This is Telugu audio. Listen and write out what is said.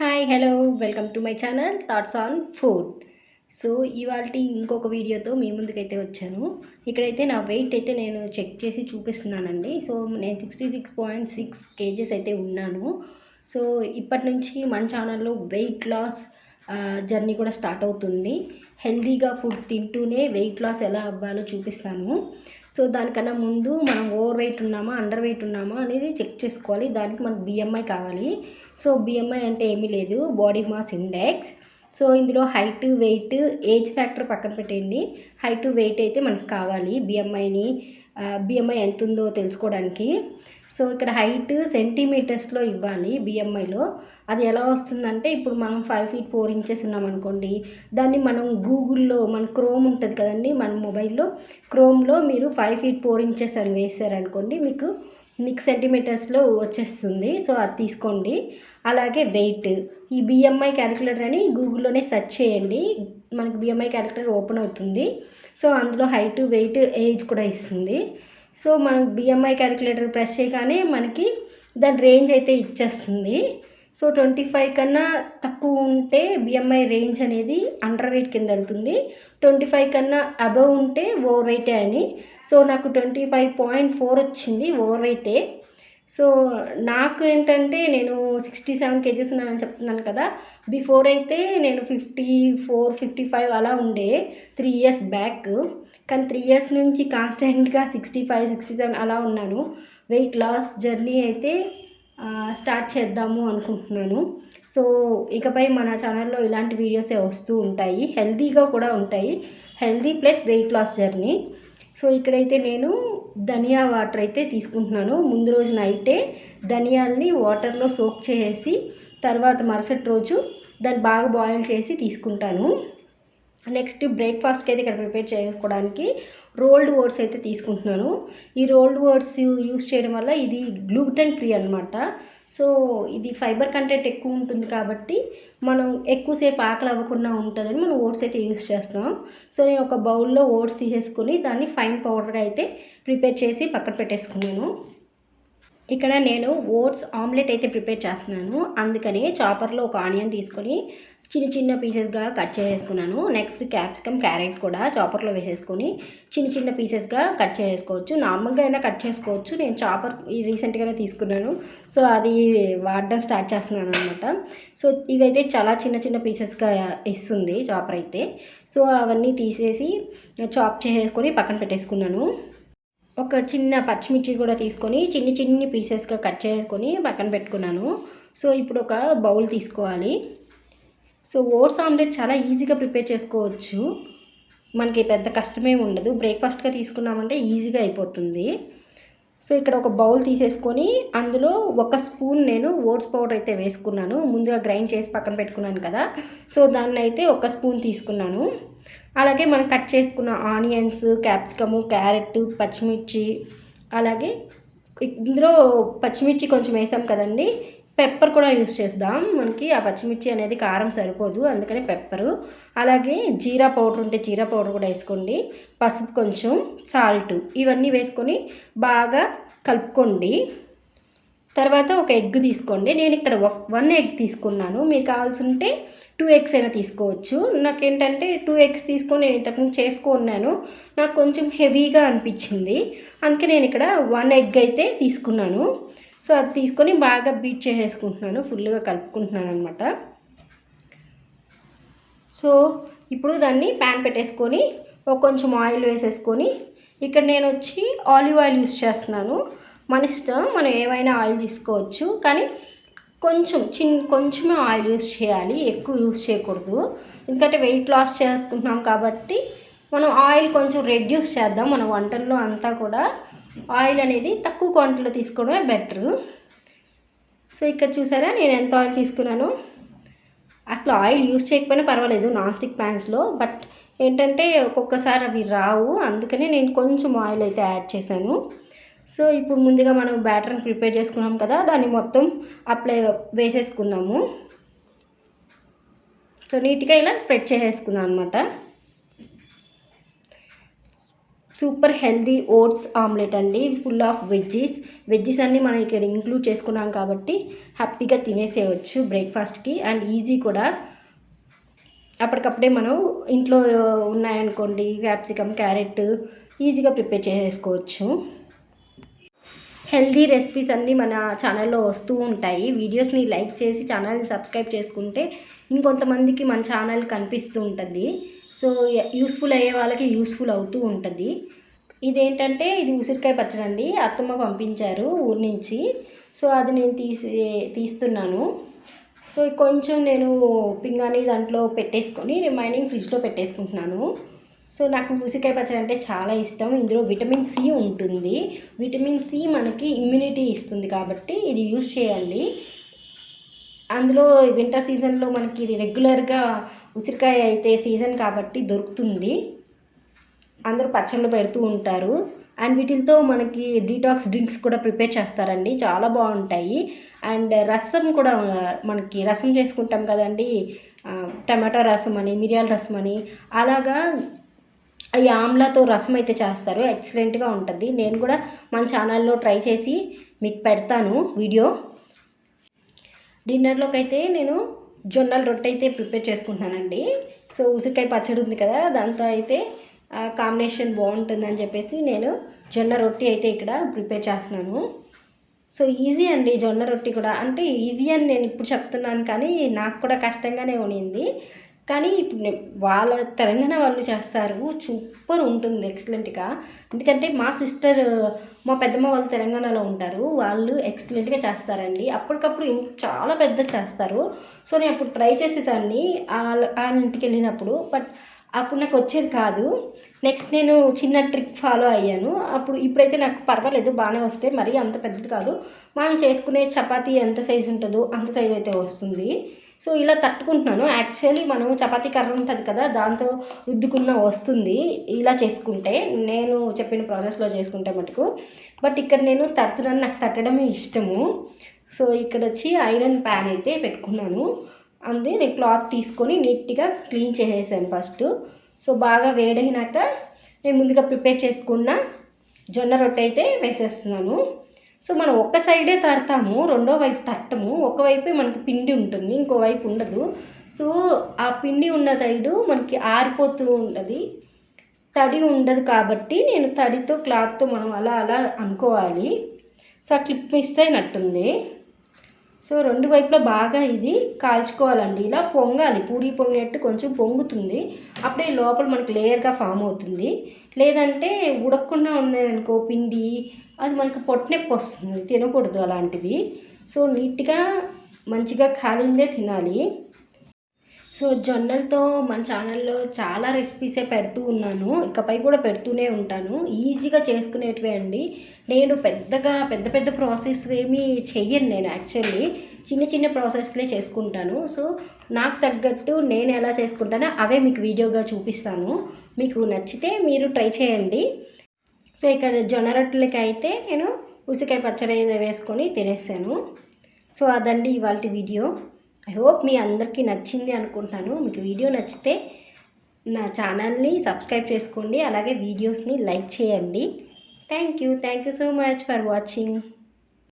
Hi hello welcome to my channel thoughts on food so ఇవాళ ఇంకొక వీడియోతో మీ ముందుకైతే వచ్చాను. ఇక్కడైతే నా వెయిట్ అయితే నేను చెక్ చేసి చూపిస్తున్నానండి. సో నేను sixty six point six kgs అయితే ఉన్నాను. సో ఇప్పటి నుంచి మన ఛానల్లో వెయిట్ లాస్ జర్నీ కూడా స్టార్ట్ అవుతుంది. హెల్తీగా ఫుడ్ తింటూనే వెయిట్ లాస్ ఎలా అవ్వాలో చూపిస్తాను. సో దానికన్నా ముందు మనం ఓవర్ వెయిట్ ఉన్నామా అండర్ వెయిట్ ఉన్నామా అనేది చెక్ చేసుకోవాలి. దానికి మనకు బిఎంఐ కావాలి. సో బిఎంఐ అంటే ఏమీ లేదు. Body mass index. సో ఇందులో హైట్ వెయిట్ ఏజ్ ఫ్యాక్టర్ పక్కన పెట్టేయండి. హైట్ వెయిట్ అయితే మనకు కావాలి బిఎంఐని బిఎంఐ ఎంత ఉందో తెలుసుకోవడానికి. సో ఇక్కడ హైట్ సెంటీమీటర్స్లో ఇవ్వాలి బిఎంఐలో అది ఎలా వస్తుందంటే ఇప్పుడు మనం ఫైవ్ ఫీట్ ఫోర్ ఇంచెస్ ఉన్నాం అనుకోండి దాన్ని మనం గూగుల్లో మన క్రోమ్ ఉంటుంది కదండి మన మొబైల్లో క్రోమ్లో మీరు ఫైవ్ ఫీట్ ఫోర్ ఇంచెస్ అని వేసారనుకోండి మీకు మీకు సెంటీమీటర్స్లో వచ్చేస్తుంది. సో అది తీసుకోండి. అలాగే వెయిట్ ఈ బిఎంఐ క్యాలిక్యులేటర్ అని గూగుల్లోనే సెర్చ్ చేయండి. మనకి బిఎంఐ క్యాలిక్యులేటర్ ఓపెన్ అవుతుంది. సో అందులో హైట్ వెయిట్ ఏజ్ కూడా ఇస్తుంది. సో మనం బిఎంఐ క్యాలిక్యులేటర్ ప్రెస్ చేయగానే మనకి దాని రేంజ్ అయితే ఇచ్చేస్తుంది. సో ట్వంటీ ఫైవ్ కన్నా తక్కువ ఉంటే బిఎంఐ రేంజ్ అనేది అండర్ వెయిట్ కింద వెళ్తుంది. ట్వంటీ ఫైవ్ కన్నా అబవ్ ఉంటే ఓవర్ వెయిటే అని. సో నాకు ట్వంటీ ఫైవ్ పాయింట్ ఫోర్ వచ్చింది ఓవర్ వెయిటే సో నాకు ఏంటంటే నేను సిక్స్టీ సెవెన్ కేజీస్ ఉన్నానని చెప్తున్నాను కదా. బిఫోర్ అయితే నేను ఫిఫ్టీ ఫోర్ ఫిఫ్టీ ఫైవ్ అలా ఉండే త్రీ ఇయర్స్ బ్యాక్ కానీ త్రీ ఇయర్స్ నుంచి కాన్స్టెంట్గా సిక్స్టీ ఫైవ్ సిక్స్టీ సెవెన్ అలా ఉన్నాను. వెయిట్ లాస్ జర్నీ అయితే స్టార్ట్ చేద్దాము అనుకుంటున్నాను. సో ఇకపై మన ఛానల్లో ఇలాంటి వీడియోసే వస్తూ ఉంటాయి. హెల్తీగా కూడా ఉంటాయి. Healthy plus weight loss journey so ఇక్కడైతే నేను ధనియా వాటర్ అయితే తీసుకుంటున్నాను. ముందు రోజు నైటే ధనియాల్ని వాటర్లో సోక్ చేసి తర్వాత మరుసటి రోజు దాన్ని బాగా బాయిల్ చేసి తీసుకుంటాను. నెక్స్ట్ బ్రేక్ఫాస్ట్కి అయితే ఇక్కడ ప్రిపేర్ చేసుకోవడానికి రోల్డ్ ఓట్స్ అయితే తీసుకుంటున్నాను. ఈ రోల్డ్ ఓట్స్ యూస్ చేయడం వల్ల ఇది గ్లూటెన్ ఫ్రీ అనమాట సో ఇది ఫైబర్ కంటెంట్ ఎక్కువ ఉంటుంది కాబట్టి మనం ఎక్కువసేపు ఆకలి అవ్వకుండా ఉంటుందని మనం ఓట్స్ అయితే యూస్ చేస్తాం. సో నేను ఒక బౌల్లో ఓట్స్ తీసేసుకుని దాన్ని ఫైన్ పౌడర్గా అయితే ప్రిపేర్ చేసి పక్కన పెట్టేసుకున్నాను. ఇక్కడ నేను ఓట్స్ ఆమ్లెట్ అయితే ప్రిపేర్ చేస్తున్నాను. అందుకని చాపర్లో ఒక ఆనియన్ తీసుకొని చిన్న చిన్న పీసెస్గా కట్ చేసుకున్నాను నెక్స్ట్ క్యాప్సికమ్ క్యారెట్ కూడా చాపర్లో వేసేసుకొని చిన్న చిన్న పీసెస్గా కట్ చేసుకోవచ్చు నార్మల్గా అయినా కట్ చేసుకోవచ్చు. నేను చాపర్ రీసెంట్గానే తీసుకున్నాను. సో అది వాడడం స్టార్ట్ చేస్తున్నాను అనమాట సో ఇవైతే చాలా చిన్న చిన్న పీసెస్గా ఇస్తుంది చాపర్ అయితే. సో అవన్నీ తీసేసి చాప్ చేసుకొని పక్కన పెట్టేసుకున్నాను. ఒక చిన్న పచ్చిమిర్చి కూడా తీసుకొని చిన్ని చిన్ని పీసెస్గా కట్ చేసుకొని పక్కన పెట్టుకున్నాను. సో ఇప్పుడు ఒక బౌల్ తీసుకోవాలి. సో ఓట్స్ ఆమ్లెట్ చాలా ఈజీగా ప్రిపేర్ చేసుకోవచ్చు. మనకి పెద్ద కష్టమే ఉండదు. బ్రేక్ఫాస్ట్గా తీసుకున్నామంటే ఈజీగా అయిపోతుంది. సో ఇక్కడ ఒక బౌల్ తీసేసుకొని అందులో ఒక స్పూన్ నేను ఓట్స్ పౌడర్ అయితే వేసుకున్నాను. ముందుగా గ్రైండ్ చేసి పక్కన పెట్టుకున్నాను కదా. సో దాన్ని అయితే ఒక స్పూన్ తీసుకున్నాను. అలాగే మనం కట్ చేసుకున్న ఆనియన్స్ క్యాప్సికము క్యారెట్ పచ్చిమిర్చి అలాగే ఇందులో పచ్చిమిర్చి కొంచెం వేసాం కదండి. పెప్పర్ కూడా యూస్ చేద్దాం మనకి ఆ పచ్చిమిర్చి అనేది కారం సరిపోదు అందుకని పెప్పరు. అలాగే జీరా పౌడర్ ఉంటే జీరా పౌడర్ కూడా వేసుకోండి. పసుపు కొంచెం సాల్ట్ ఇవన్నీ వేసుకొని బాగా కలుపుకోండి. తర్వాత ఒక ఎగ్ తీసుకోండి. నేను ఇక్కడ వన్ ఎగ్ తీసుకున్నాను. మీకు కావాల్సి ఉంటే టూ ఎగ్స్ అయినా తీసుకోవచ్చు. నాకేంటంటే టూ ఎగ్స్ తీసుకొని నేను ఇంతకుముందు చేసుకున్నాను నాకు కొంచెం హెవీగా అనిపించింది. అందుకే నేను ఇక్కడ వన్ ఎగ్ అయితే తీసుకున్నాను. సో అది తీసుకొని బాగా బీట్ చేసేసుకుంటున్నాను ఫుల్గా కలుపుకుంటున్నాను అనమాట సో ఇప్పుడు దాన్ని ప్యాన్ పెట్టేసుకొని ఒక కొంచెం ఆయిల్ వేసేసుకొని ఇక్కడ నేను వచ్చి ఆలివ్ ఆయిల్ యూస్ చేస్తున్నాను. మన ఇష్టం మనం ఏమైనా ఆయిల్ తీసుకోవచ్చు కానీ కొంచెం చిన్న కొంచెమే ఆయిల్ యూస్ చేయాలి ఎక్కువ యూస్ చేయకూడదు. ఎందుకంటే వెయిట్ లాస్ చేసుకుంటున్నాం కాబట్టి మనం ఆయిల్ కొంచెం రెడ్యూస్ చేద్దాం మన వంటల్లో అంతా కూడా. ఆయిల్ అనేది తక్కువ క్వాంటిటీలో తీసుకోవడమే బెటరు. సో ఇక్కడ చూసారా? నేను ఎంత ఆయిల్ తీసుకున్నాను? అసలు ఆయిల్ యూస్ చేయకపోయినా పర్వాలేదు నాన్ స్టిక్ ప్యాన్స్లో. బట్ ఏంటంటే ఒక్కొక్కసారి అవి రావు. అందుకనే నేను కొంచెం ఆయిల్ అయితే యాడ్ చేశాను. సో ఇప్పుడు ముందుగా మనం బ్యాటర్ని ప్రిపేర్ చేసుకున్నాం కదా దాన్ని మొత్తం అప్లై వేసేసుకుందాము. సో నీట్గా ఇలా స్ప్రెడ్ చేసేసుకుందాం అనమాట సూపర్ హెల్దీ ఓట్స్ ఆమ్లెట్ అండి. ఫుల్ ఆఫ్ వెజ్జీస్ వెజ్జీస్ అన్నీ మనం ఇక్కడ ఇంక్లూడ్ చేసుకున్నాం కాబట్టి హ్యాపీగా తినేసేయచ్చు బ్రేక్ఫాస్ట్కి. అండ్ ఈజీ కూడా. అప్పటికప్పుడే మనం ఇంట్లో ఉన్నాయనుకోండి క్యాప్సికమ్ క్యారెట్ ఈజీగా ప్రిపేర్ చేసుకోవచ్చు. హెల్దీ రెసిపీస్ అన్నీ మన ఛానల్లో వస్తూ ఉంటాయి. వీడియోస్ని లైక్ చేసి ఛానల్ని సబ్స్క్రైబ్ చేసుకుంటే ఇంకొంతమందికి మన ఛానల్ కనిపిస్తూ ఉంటుంది. సో యూస్ఫుల్ అయ్యే వాళ్ళకి యూస్ఫుల్ అవుతూ ఉంటుంది. ఇదేంటంటే ఇది ఉసిరికాయ పచ్చడి అండి. అత్తమ్మ పంపించారు ఊరి నుంచి. సో అది నేను తీసి తీస్తున్నాను. సో కొంచెం నేను పింగాణి దాంట్లో పెట్టేసుకొని రిమైనింగ్ ఫ్రిడ్జ్లో పెట్టేసుకుంటున్నాను. సో నాకు ఉసిరికాయ పచ్చడి అంటే చాలా ఇష్టం. ఇందులో విటమిన్ సి ఉంటుంది. విటమిన్ సి మనకి ఇమ్యూనిటీ ఇస్తుంది కాబట్టి ఇది యూజ్ చేయాలి. అందులో వింటర్ సీజన్లో మనకి రెగ్యులర్గా ఉసిరికాయ అయితే సీజన్ కాబట్టి దొరుకుతుంది. అందరూ పచ్చళ్ళు పెడుతూ ఉంటారు. అండ్ వీటితో మనకి డీటాక్స్ డ్రింక్స్ కూడా ప్రిపేర్ చేస్తారండి. చాలా బాగుంటాయి. అండ్ రసం కూడా మనకి రసం చేసుకుంటాం కదండి. టమాటో రసం అని మిరియాల రసం అని. అలాగా ఈ ఆమ్లాతో రసం అయితే చేస్తారు. ఎక్సలెంట్గా ఉంటుంది. నేను కూడా మన ఛానల్లో ట్రై చేసి మీకు పెడతాను వీడియో. డిన్నర్లోకి అయితే నేను జొన్నల రొట్టె అయితే ప్రిపేర్ చేసుకుంటున్నానండి. సో ఉసిరికాయ పచ్చడి ఉంది కదా దాంతో అయితే కాంబినేషన్ బాగుంటుందని చెప్పేసి నేను జొన్న రొట్టి అయితే ఇక్కడ ప్రిపేర్ చేస్తున్నాను. సో ఈజీ అండి జొన్న రొట్టి కూడా. అంటే ఈజీ అని నేను ఇప్పుడు చెప్తున్నాను కానీ నాకు కూడా కష్టంగానే ఉనింది. కానీ ఇప్పుడు వాళ్ళ తెలంగాణ వాళ్ళు చేస్తారు. సూపర్ ఉంటుంది. ఎక్సలెంట్గా. ఎందుకంటే మా సిస్టర్ మా పెద్దమ్మ వాళ్ళు తెలంగాణలో ఉంటారు. వాళ్ళు ఎక్సలెంట్గా చేస్తారండి. అప్పటికప్పుడు చాలా పెద్ద చేస్తారు. సో నేను అప్పుడు ట్రై చేసేదాన్ని వాళ్ళ ఇంటికి వెళ్ళినప్పుడు బట్ అప్పుడు నాకు వచ్చేది కాదు. నెక్స్ట్ నేను చిన్న ట్రిక్ ఫాలో అయ్యాను. అప్పుడు ఇప్పుడైతే నాకు పర్వాలేదు. బాగానే వస్తే మరీ అంత పెద్దది కాదు. మనం చేసుకునే చపాతీ ఎంత సైజు ఉంటుందో అంత సైజు అయితే వస్తుంది. సో ఇలా తట్టుకుంటున్నాను. యాక్చువల్లీ మనం చపాతీ కర్ర ఉంటుంది కదా దాంతో రుద్దుకున్న వస్తుంది. ఇలా చేసుకుంటే నేను చెప్పిన ప్రాసెస్లో చేసుకుంటే మటుకు. బట్ ఇక్కడ నేను తడుతున్నాను నాకు తట్టడమే ఇష్టము. సో ఇక్కడ వచ్చి ఐరన్ ప్యాన్ అయితే పెట్టుకున్నాను. అందే నేను క్లాత్ తీసుకొని నీట్గా క్లీన్ చేసేసాను ఫస్ట్. సో బాగా వేడైనాక నేను ముందుగా ప్రిపేర్ చేసుకున్న జొన్న రొట్టె అయితే వేసేస్తున్నాను. సో మనం ఒక్క సైడే తడతాము రెండో వైపు తట్టము ఒకవైపే మనకి పిండి ఉంటుంది ఇంకోవైపు ఉండదు. సో ఆ పిండి ఉన్న సైడు మనకి ఆరిపోతూ ఉండదు తడి ఉండదు కాబట్టి నేను తడితో క్లాత్తో మనం అలా అలా అనుకోవాలి. సో ఆ క్లిప్ మిస్ అయినట్టుంది. సో రెండు వైపులా బాగా ఇది కాల్చుకోవాలండి. ఇలా పొంగాలి. పూరి పొంగినట్టు కొంచెం పొంగుతుంది. అప్పుడే లోపల మనకి లేయర్గా ఫామ్ అవుతుంది. లేదంటే ఉడకకుండా ఉందనుకో పిండి అది మనకి పొట్టనొప్పి వస్తుంది. తినకూడదు అలాంటివి. సో నీట్గా మంచిగా కాలిందే తినాలి. సో జొన్నలతో మన ఛానల్లో చాలా రెసిపీసే పెడుతూ ఉన్నాను. ఇకపై కూడా పెడుతూనే ఉంటాను. ఈజీగా చేసుకునేటివే అండి. నేను పెద్దగా పెద్ద పెద్ద ప్రాసెస్ ఏమీ చెయ్యను నేను యాక్చువల్లీ చిన్న చిన్న ప్రాసెస్లే చేసుకుంటాను. సో నాకు తగ్గట్టు నేను ఎలా చేసుకుంటానో అవే మీకు వీడియోగా చూపిస్తాను. మీకు నచ్చితే మీరు ట్రై చేయండి. సో ఇక్కడ జొన్న రొట్టెలకి అయితే నేను ఉసికాయ పచ్చడి వేసుకొని తినేసాను. సో అదండి ఇవాళ వీడియో. ఐ హోప్ మీ అందరికీ నచ్చింది అనుకుంటున్నాను. మీకు వీడియో నచ్చితే నా ఛానల్ని సబ్స్క్రైబ్ చేసుకోండి. అలాగే వీడియోస్ని లైక్ చేయండి. Thank you thank you so much for watching